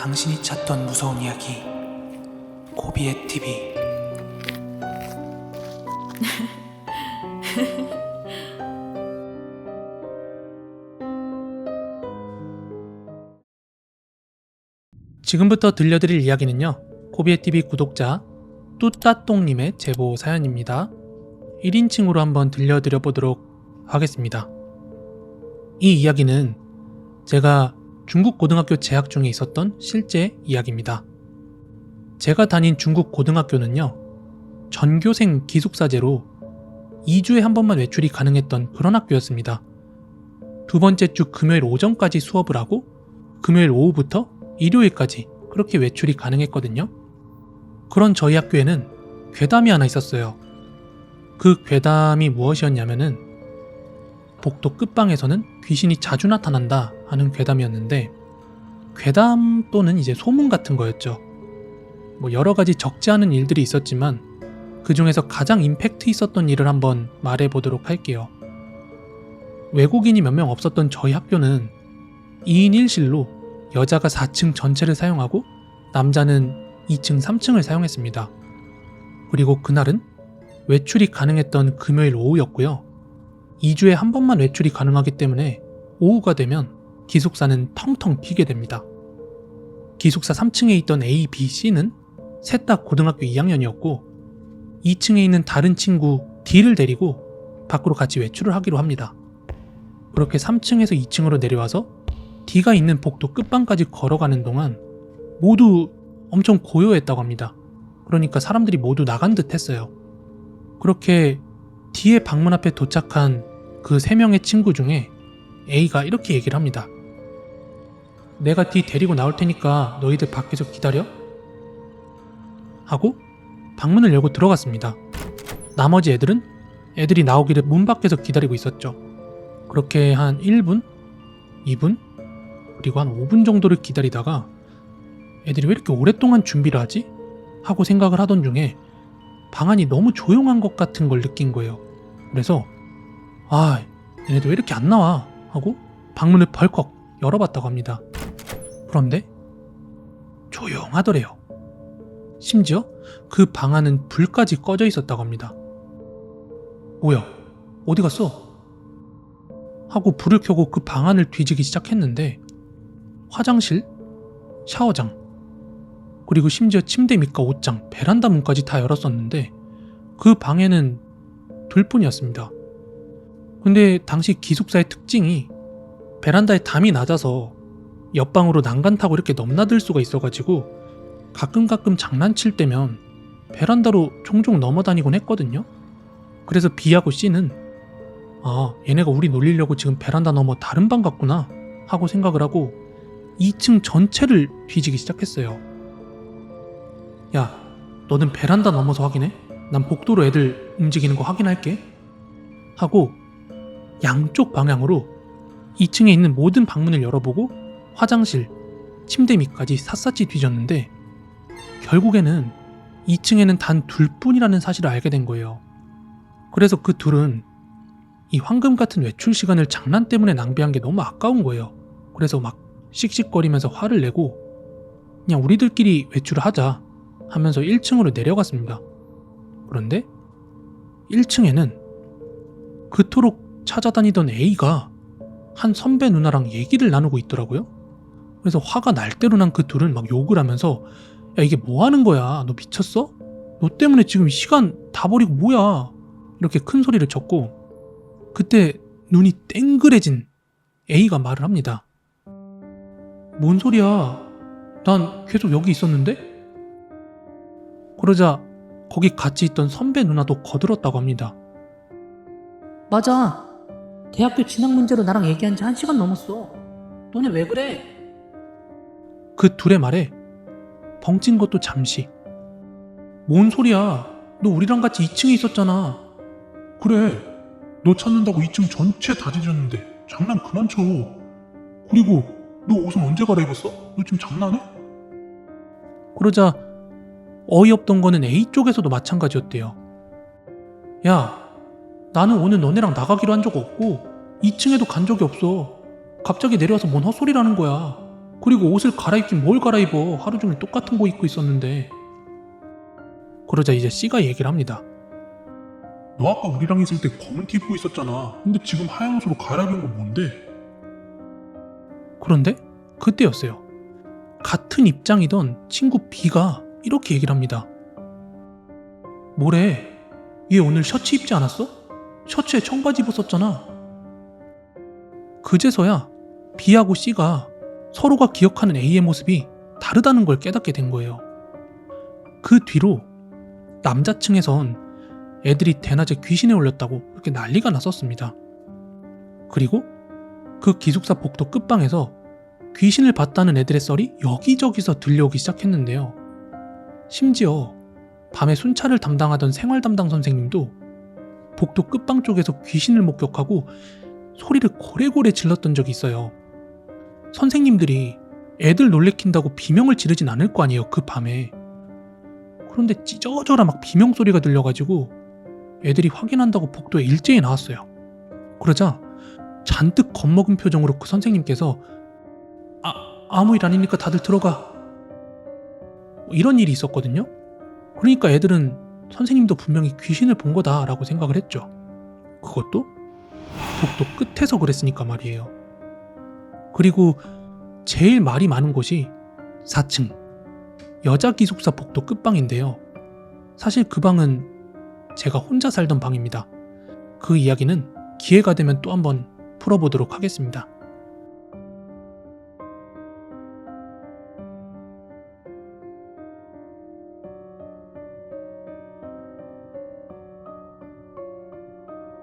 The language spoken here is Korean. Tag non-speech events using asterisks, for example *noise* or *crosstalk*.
당신이 찾던 무서운 이야기 고비의 TV *laughs* 지금부터 들려드릴 이야기는요 고비의 TV 구독자 뚜따똥님의 제보 사연입니다. 1인칭으로 한번 들려드려 보도록 하겠습니다. 이 이야기는 제가 중국 고등학교 재학 중에 있었던 실제 이야기입니다. 제가 다닌 중국 고등학교는요, 전교생 기숙사제로 2주에 한 번만 외출이 가능했던 그런 학교였습니다. 두 번째 주 금요일 오전까지 수업을 하고, 금요일 오후부터 일요일까지 그렇게 외출이 가능했거든요. 그런 저희 학교에는 괴담이 하나 있었어요. 그 괴담이 무엇이었냐면은, 복도 끝방에서는 귀신이 자주 나타난다 하는 괴담이었는데 괴담 또는 이제 소문 같은 거였죠. 뭐 여러 가지 적지 않은 일들이 있었지만 그 중에서 가장 임팩트 있었던 일을 한번 말해 보도록 할게요. 외국인이 몇 명 없었던 저희 학교는 2인 1실로 여자가 4층 전체를 사용하고 남자는 2층 3층을 사용했습니다. 그리고 그날은 외출이 가능했던 금요일 오후였고요. 2주에 한 번만 외출이 가능하기 때문에 오후가 되면 기숙사는 텅텅 비게 됩니다. 기숙사 3층에 있던 A, B, C는 셋 다 고등학교 2학년이었고 2층에 있는 다른 친구 D를 데리고 밖으로 같이 외출을 하기로 합니다. 그렇게 3층에서 2층으로 내려와서 D가 있는 복도 끝방까지 걸어가는 동안 모두 엄청 고요했다고 합니다. 그러니까 사람들이 모두 나간 듯 했어요. 그렇게 D의 방문 앞에 도착한 그 세 명의 친구 중에 A가 이렇게 얘기를 합니다. 내가 D 데리고 나올 테니까 너희들 밖에서 기다려? 하고 방문을 열고 들어갔습니다. 나머지 애들은 애들이 나오기를 문 밖에서 기다리고 있었죠. 그렇게 한 1분, 2분, 그리고 한 5분 정도를 기다리다가 애들이 왜 이렇게 오랫동안 준비를 하지? 하고 생각을 하던 중에 방 안이 너무 조용한 것 같은 걸 느낀 거예요. 그래서 아, 얘네들 왜 이렇게 안 나와? 하고 방문을 벌컥 열어봤다고 합니다. 그런데 조용하더래요. 심지어 그 방 안은 불까지 꺼져 있었다고 합니다. 뭐야? 어디 갔어? 하고 불을 켜고 그 방 안을 뒤지기 시작했는데 화장실, 샤워장, 그리고 심지어 침대 밑과 옷장, 베란다 문까지 다 열었었는데 그 방에는 둘뿐이었습니다. 근데 당시 기숙사의 특징이 베란다에 담이 낮아서 옆방으로 난간 타고 이렇게 넘나들 수가 있어가지고 가끔 가끔 장난칠 때면 베란다로 종종 넘어다니곤 했거든요. 그래서 B하고 C는 아 얘네가 우리 놀리려고 지금 베란다 넘어 다른 방 갔구나 하고 생각을 하고 2층 전체를 뒤지기 시작했어요. 야 너는 베란다 넘어서 확인해? 난 복도로 애들 움직이는 거 확인할게. 하고 양쪽 방향으로 2층에 있는 모든 방문을 열어보고 화장실, 침대 밑까지 샅샅이 뒤졌는데 결국에는 2층에는 단 둘 뿐이라는 사실을 알게 된 거예요. 그래서 그 둘은 이 황금 같은 외출 시간을 장난 때문에 낭비한 게 너무 아까운 거예요. 그래서 막 씩씩거리면서 화를 내고 그냥 우리들끼리 외출을 하자 하면서 1층으로 내려갔습니다. 그런데 1층에는 그토록 찾아다니던 A가 한 선배 누나랑 얘기를 나누고 있더라고요. 그래서 화가 날 대로 난 그 둘은 막 욕을 하면서 야 이게 뭐 하는 거야? 너 미쳤어? 너 때문에 지금 시간 다 버리고 뭐야? 이렇게 큰 소리를 쳤고 그때 눈이 땡그레진 A가 말을 합니다. 뭔 소리야? 난 계속 여기 있었는데? 그러자 거기 같이 있던 선배 누나도 거들었다고 합니다. 맞아. 대학교 진학 문제로 나랑 얘기한 지 한 시간 넘었어. 너네 왜 그래? 그 둘의 말에 벙찐 것도 잠시. 뭔 소리야? 너 우리랑 같이 2층에 있었잖아. 그래. 너 찾는다고 2층 전체 다 뒤졌는데 장난 그만 쳐. 그리고 너 옷은 언제 갈아입었어? 너 지금 장난해? 그러자 어이없던 거는 A 쪽에서도 마찬가지였대요. 야, 나는 오늘 너네랑 나가기로 한 적 없고 2층에도 간 적이 없어. 갑자기 내려와서 뭔 헛소리라는 거야. 그리고 옷을 갈아입긴 뭘 갈아입어. 하루 종일 똑같은 거 입고 있었는데. 그러자 이제 C가 얘기를 합니다. 너 아까 우리랑 있을 때 검은 티 입고 있었잖아. 근데 지금 하얀 옷으로 갈아입은 건 뭔데? 그런데 그때였어요. 같은 입장이던 친구 B가 이렇게 얘기를 합니다. 뭐래? 얘 오늘 셔츠 입지 않았어? 셔츠에 청바지 입었었잖아. 그제서야 B하고 C가 서로가 기억하는 A의 모습이 다르다는 걸 깨닫게 된 거예요. 그 뒤로 남자층에선 애들이 대낮에 귀신에 올렸다고 이렇게 난리가 났었습니다. 그리고 그 기숙사 복도 끝방에서 귀신을 봤다는 애들의 썰이 여기저기서 들려오기 시작했는데요. 심지어 밤에 순찰을 담당하던 생활 담당 선생님도 복도 끝방 쪽에서 귀신을 목격하고 소리를 고래고래 질렀던 적이 있어요. 선생님들이 애들 놀래킨다고 비명을 지르진 않을 거 아니에요, 그 밤에. 그런데 찢어져라 막 비명 소리가 들려가지고 애들이 확인한다고 복도에 일제히 나왔어요. 그러자 잔뜩 겁먹은 표정으로 그 선생님께서 아, 아무 일 아니니까 다들 들어가. 이런 일이 있었거든요. 그러니까 애들은 선생님도 분명히 귀신을 본 거다라고 생각을 했죠. 그것도 복도 끝에서 그랬으니까 말이에요. 그리고 제일 말이 많은 곳이 4층 여자 기숙사 복도 끝방인데요. 사실 그 방은 제가 혼자 살던 방입니다. 그 이야기는 기회가 되면 또 한번 풀어보도록 하겠습니다.